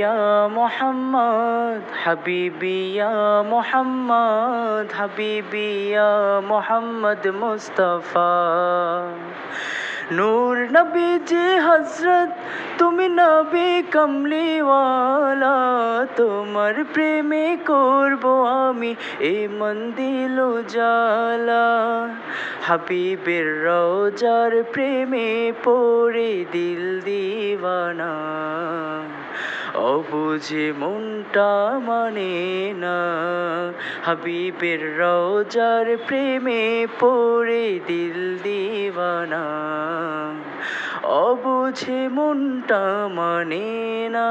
ইয়া মোহাম্মদ, হাবিবি ইয়া মোহাম্মদ ইয়া মোহাম্মদ মুস্তফা। নূর নবী যে হজরত তুমি নবী কমলিওয়ালা, তোমার প্রেমে করব আমি এ মন্দিল জালা হাবিবের রোজার প্রেমে পড়ে দিল দিওয়ানা। অবুঝে মনটা মানে না। হাবিবের রোজার প্রেমে পড়ে দিল দিওয়ানা। অবুঝে মনটা মানে না।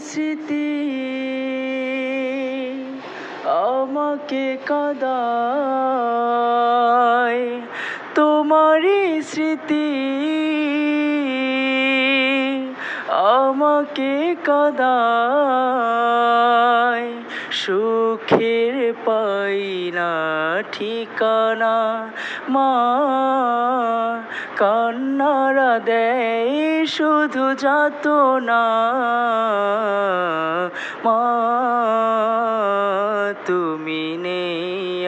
স্মৃতি আমাকে কাদায়। তোমারই স্মৃতি আমাকে কাদায়, সুখের পাই না ঠিকানা। মা, কান্নারা দেয় শুধু যাত না মা, তুমি নেই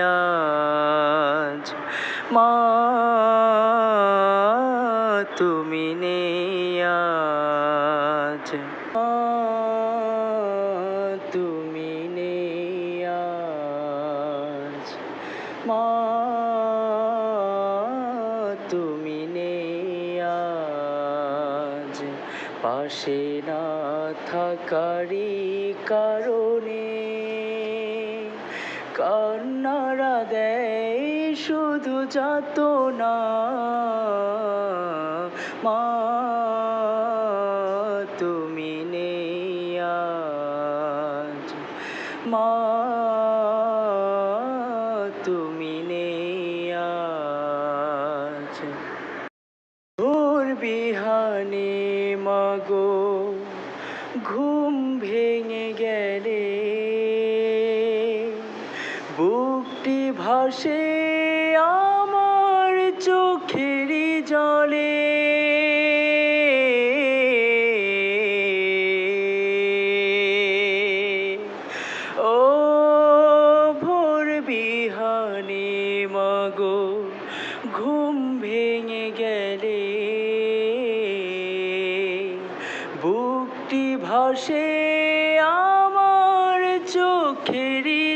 মা, তুমি নেই আজ তুমি নেই আজ। মা, তুমি নেই আজ। পাশে না থাকারই কারণে কান্নারা দেয় শুধু যাত না মা মা তুমি নেই আজ। বিহানে মাগো ঘুম ভেঙে গেলে। বুকটি ভাসে আমার চোখেরই ভেঙে গেলে। ভুক্তি ভাসে আমার চোখেরই